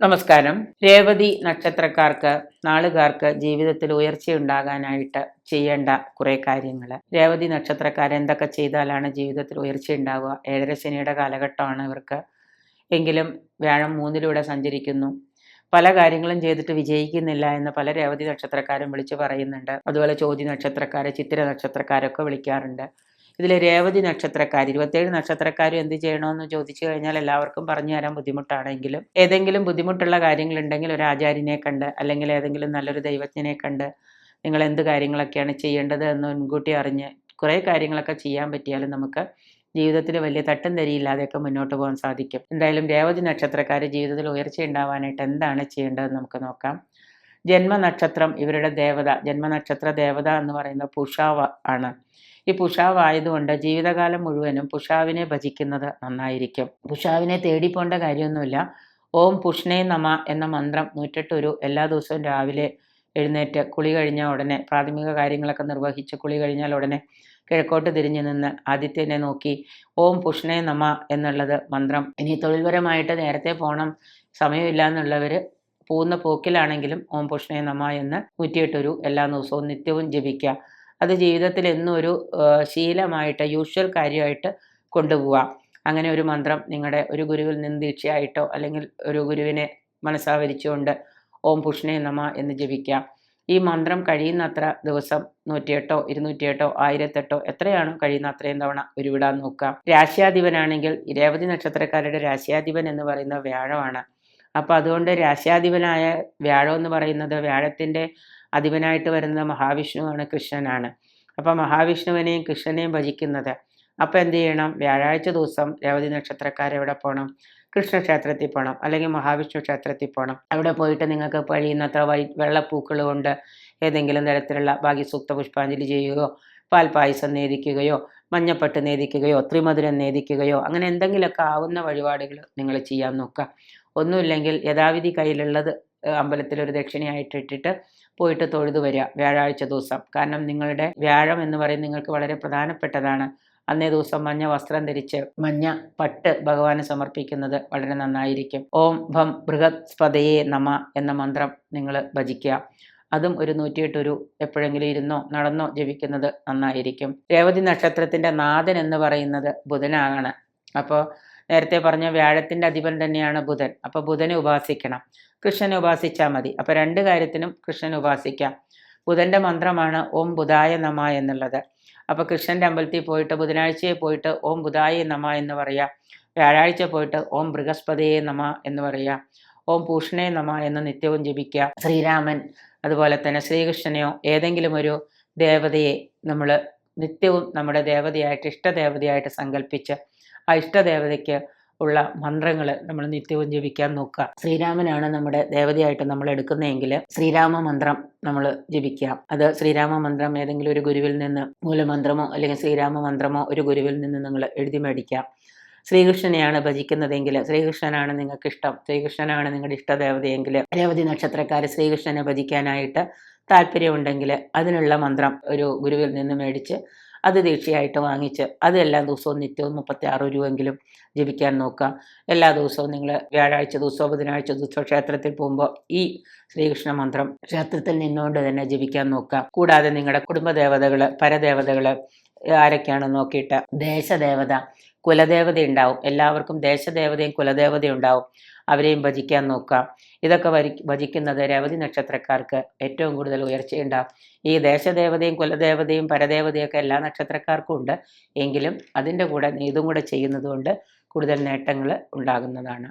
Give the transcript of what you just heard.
നമസ്കാരം. രേവതി നക്ഷത്രക്കാർക്ക് നാളുകാർക്ക് ജീവിതത്തിൽ ഉയർച്ചയുണ്ടാകാനായിട്ട് ചെയ്യേണ്ട കുറെ കാര്യങ്ങൾ രേവതി നക്ഷത്രക്കാർ എന്തൊക്കെ ചെയ്താലാണ് ജീവിതത്തിൽ ഉയർച്ച ഉണ്ടാവുക ഏഴര ശനിയുടെ കാലഘട്ടമാണ് ഇവർക്ക്. എങ്കിലും വ്യാഴം മൂന്നിലൂടെ സഞ്ചരിക്കുന്നു. പല കാര്യങ്ങളും ചെയ്തിട്ട് വിജയിക്കുന്നില്ല എന്ന് പല രേവതി നക്ഷത്രക്കാരും വിളിച്ചു പറയുന്നുണ്ട്. അതുപോലെ ചോദ്യ നക്ഷത്രക്കാരെ ചിത്തിര നക്ഷത്രക്കാരൊക്കെ വിളിക്കാറുണ്ട്. ഇതിൽ രേവതി നക്ഷത്രക്കാർ ഇരുപത്തേഴ് നക്ഷത്രക്കാരും എന്ത് ചെയ്യണമെന്ന് ചോദിച്ചു കഴിഞ്ഞാൽ എല്ലാവർക്കും പറഞ്ഞു തരാൻ ബുദ്ധിമുട്ടാണെങ്കിലും ഏതെങ്കിലും ബുദ്ധിമുട്ടുള്ള കാര്യങ്ങളുണ്ടെങ്കിൽ ഒരു ആചാര്യനെ കണ്ട് അല്ലെങ്കിൽ ഏതെങ്കിലും നല്ലൊരു ദൈവജ്ഞനെ കണ്ട് നിങ്ങൾ എന്ത് കാര്യങ്ങളൊക്കെയാണ് ചെയ്യേണ്ടത് എന്ന് മുൻകൂട്ടി അറിഞ്ഞ് കുറേ കാര്യങ്ങളൊക്കെ ചെയ്യാൻ പറ്റിയാലും നമുക്ക് ജീവിതത്തിൽ വലിയ തട്ടും തരിയില്ലാതെയൊക്കെ മുന്നോട്ട് പോകാൻ സാധിക്കും. എന്തായാലും രേവതി നക്ഷത്രക്കാർ ജീവിതത്തിൽ ഉയർച്ച ഉണ്ടാവാനായിട്ട് എന്താണ് ചെയ്യേണ്ടതെന്ന് നമുക്ക് നോക്കാം. ജന്മനക്ഷത്രം ഇവരുടെ ദേവത ജന്മനക്ഷത്ര ദേവത എന്ന് പറയുന്നത് പുഷാവ ആണ്. ഈ പുഷാവ് ആയതുകൊണ്ട് ജീവിതകാലം മുഴുവനും പുഷാവിനെ ഭജിക്കുന്നത് നന്നായിരിക്കും. പുഷാവിനെ തേടിപ്പോണ്ട കാര്യമൊന്നുമില്ല. ഓം പുഷ്ണേ നമ എന്ന മന്ത്രം നൂറ്റെട്ടൊരു എല്ലാ ദിവസവും രാവിലെ എഴുന്നേറ്റ് കുളി കഴിഞ്ഞ ഉടനെ പ്രാഥമിക കാര്യങ്ങളൊക്കെ നിർവഹിച്ച് കുളി കഴിഞ്ഞാൽ ഉടനെ കിഴക്കോട്ട് തിരിഞ്ഞു നിന്ന് ആദിത്യനെ നോക്കി ഓം പുഷ്ണേ നമ എന്നുള്ളത് മന്ത്രം. ഇനി തൊഴിൽപരമായിട്ട് നേരത്തെ പോകണം സമയമില്ല എന്നുള്ളവർ പോകുന്ന പോക്കിലാണെങ്കിലും ഓം പുഷ്ണേ നമ എന്ന് നൂറ്റിയെട്ടൊരു എല്ലാ ദിവസവും നിത്യവും ജപിക്കുക. അത് ജീവിതത്തിൽ എന്നും ഒരു ശീലമായിട്ട് യൂഷ്വൽ കാര്യമായിട്ട് കൊണ്ടുപോവാം. അങ്ങനെ ഒരു മന്ത്രം നിങ്ങളുടെ ഒരു ഗുരുവിൽ നിന്ന് ദീക്ഷയായിട്ടോ അല്ലെങ്കിൽ ഒരു ഗുരുവിനെ മനസ്സാവരിച്ചുകൊണ്ട് ഓം പുഷ്ണേ നമ എന്ന് ജപിക്കാം. ഈ മന്ത്രം കഴിയുന്നത്ര ദിവസം നൂറ്റിയെട്ടോ ഇരുന്നൂറ്റിയെട്ടോ ആയിരത്തെട്ടോ എത്രയാണോ കഴിയുന്ന അത്രയും തവണ ഉരുവിടാൻ നോക്കാം. രാശ്യാധിപനാണെങ്കിൽ രേവതി നക്ഷത്രക്കാരുടെ രാശ്യാധിപൻ എന്ന് പറയുന്ന വ്യാഴമാണ്. അപ്പോൾ അതുകൊണ്ട് രാശ്യാധിപനായ വ്യാഴം എന്ന് പറയുന്നത് വ്യാഴത്തിന്റെ അധിപനായിട്ട് വരുന്നത് മഹാവിഷ്ണുവാണ് കൃഷ്ണനാണ്. അപ്പോൾ മഹാവിഷ്ണുവിനെയും കൃഷ്ണനെയും ഭജിക്കുന്നത്. അപ്പോൾ എന്ത് ചെയ്യണം? വ്യാഴാഴ്ച ദിവസം രേവതി നക്ഷത്രക്കാരെവിടെ പോകണം കൃഷ്ണക്ഷേത്രത്തിൽ പോകണം അല്ലെങ്കിൽ മഹാവിഷ്ണു ക്ഷേത്രത്തിൽ പോകണം അവിടെ പോയിട്ട് നിങ്ങൾക്ക് കഴിയുന്നത്ര വൈ വെള്ളപ്പൂക്കൾ കൊണ്ട് ഏതെങ്കിലും തരത്തിലുള്ള ഭാഗ്യസൂക്ത പുഷ്പാഞ്ജലി ചെയ്യുകയോ പാൽപായസം നേദിക്കുകയോ മഞ്ഞപ്പട്ട് നേദിക്കുകയോ ത്രിമധുരം നേദിക്കുകയോ അങ്ങനെ എന്തെങ്കിലുമൊക്കെ ആവുന്ന വഴിപാടുകൾ നിങ്ങൾ ചെയ്യാൻ നോക്കുക. ഒന്നുമില്ലെങ്കിൽ യഥാവിധി കയ്യിലുള്ളത് അമ്പലത്തിൽ ഒരു ദക്ഷിണയായിട്ട് ഇട്ടിട്ട് പോയിട്ട് തൊഴുതു വരിക വ്യാഴാഴ്ച ദിവസം. കാരണം നിങ്ങളുടെ വ്യാഴം എന്ന് പറയുന്നത് നിങ്ങൾക്ക് വളരെ പ്രധാനപ്പെട്ടതാണ്. അന്നേ ദിവസം മഞ്ഞ വസ്ത്രം ധരിച്ച് മഞ്ഞ പട്ട് ഭഗവാന് സമർപ്പിക്കുന്നത് വളരെ നന്നായിരിക്കും. ഓം ഭം ബൃഹസ്പതയെ നമ എന്ന മന്ത്രം നിങ്ങൾ ഭജിക്കുക. അതും ഒരു നൂറ്റിയെട്ടൊരു എപ്പോഴെങ്കിലും ഇരുന്നോ നടന്നോ ജപിക്കുന്നത് നന്നായിരിക്കും. രേവതി നക്ഷത്രത്തിന്റെ നാഥൻ എന്ന് പറയുന്നത് ബുധനാണ്. അപ്പോൾ നേരത്തെ പറഞ്ഞ വ്യാഴത്തിന്റെ അധിപൻ തന്നെയാണ് ബുധൻ. അപ്പോൾ ബുധനെ ഉപാസിക്കണം. കൃഷ്ണനെ ഉപാസിച്ചാൽ മതി. അപ്പോൾ രണ്ട് കാര്യത്തിനും കൃഷ്ണനെ ഉപാസിക്കാം. ബുധന്റെ മന്ത്രമാണ് ഓം ബുധായ നമ എന്നുള്ളത്. അപ്പോൾ കൃഷ്ണന്റെ അമ്പലത്തിൽ പോയിട്ട് ബുധനാഴ്ചയെ പോയിട്ട് ഓം ബുധായ നമ എന്ന് പറയാം. വ്യാഴാഴ്ച പോയിട്ട് ഓം ബൃഹസ്പതിയെ നമ എന്ന് പറയാം. ഓം പൂഷണേ നമ എന്ന് നിത്യവും ജപിക്കുക. ശ്രീരാമൻ അതുപോലെ തന്നെ ശ്രീകൃഷ്ണനെയോ ഏതെങ്കിലും ഒരു ദേവതയെ നമ്മൾ നിത്യവും നമ്മുടെ ദേവതയായിട്ട് ഇഷ്ടദേവതയായിട്ട് സങ്കല്പിച്ച് ആ ഇഷ്ടദേവതയ്ക്ക് ഉള്ള മന്ത്രങ്ങൾ നമ്മൾ നിത്യവും ജപിക്കാൻ നോക്കുക. ശ്രീരാമനാണ് നമ്മുടെ ദേവതയായിട്ട് നമ്മൾ എടുക്കുന്നതെങ്കിൽ ശ്രീരാമ മന്ത്രം നമ്മൾ ജപിക്കാം അത് ശ്രീരാമ മന്ത്രം ഏതെങ്കിലും ഒരു ഗുരുവിൽ നിന്ന് മൂലമന്ത്രമോ അല്ലെങ്കിൽ ശ്രീരാമ മന്ത്രമോ ഒരു ഗുരുവിൽ നിന്ന് നിങ്ങൾ എഴുതി മേടിക്കാം ശ്രീകൃഷ്ണനെയാണ് ഭജിക്കുന്നതെങ്കിൽ ശ്രീകൃഷ്ണനാണ് നിങ്ങൾക്ക് ഇഷ്ടം ശ്രീകൃഷ്ണനാണ് നിങ്ങളുടെ ഇഷ്ടദേവതയെങ്കിൽ രേവതി നക്ഷത്രക്കാർ ശ്രീകൃഷ്ണനെ ഭജിക്കാനായിട്ട് താല്പര്യമുണ്ടെങ്കിൽ അതിനുള്ള മന്ത്രം ഒരു ഗുരുവിൽ നിന്ന് മേടിച്ച് അത് ദീക്ഷയായിട്ട് വാങ്ങിച്ച് അത് എല്ലാ ദിവസവും നിത്യവും മുപ്പത്തി ആറ് രൂപയെങ്കിലും ജപിക്കാൻ നോക്കുക. എല്ലാ ദിവസവും നിങ്ങൾ വ്യാഴാഴ്ച ദിവസവും ബുധനാഴ്ച ദിവസവും ക്ഷേത്രത്തിൽ പോകുമ്പോൾ ഈ ശ്രീകൃഷ്ണ മന്ത്രം ക്ഷേത്രത്തിൽ നിന്നുകൊണ്ട് തന്നെ ജപിക്കാൻ നോക്കുക. കൂടാതെ നിങ്ങളുടെ കുടുംബദേവതകൾ പരദേവതകൾ ആരൊക്കെയാണെന്ന് നോക്കിയിട്ട്. ദേശദേവത കുലദേവത ഉണ്ടാവും എല്ലാവർക്കും ദേശദേവതയും കുലദേവതയും ഉണ്ടാവും. അവരെയും ഭജിക്കാൻ നോക്കാം. ഇതൊക്കെ വരി ഭജിക്കുന്നത് രവതി നക്ഷത്രക്കാർക്ക് ഏറ്റവും കൂടുതൽ ഉയർച്ചയുണ്ടാവും ഈ ദേശദേവതയും കുലദേവതയും പരദേവതയൊക്കെ എല്ലാ നക്ഷത്രക്കാർക്കും ഉണ്ട്. എങ്കിലും അതിന്റെ കൂടെ ഇതും കൂടെ ചെയ്യുന്നത് കൊണ്ട് കൂടുതൽ നേട്ടങ്ങൾ ഉണ്ടാകുന്നതാണ്.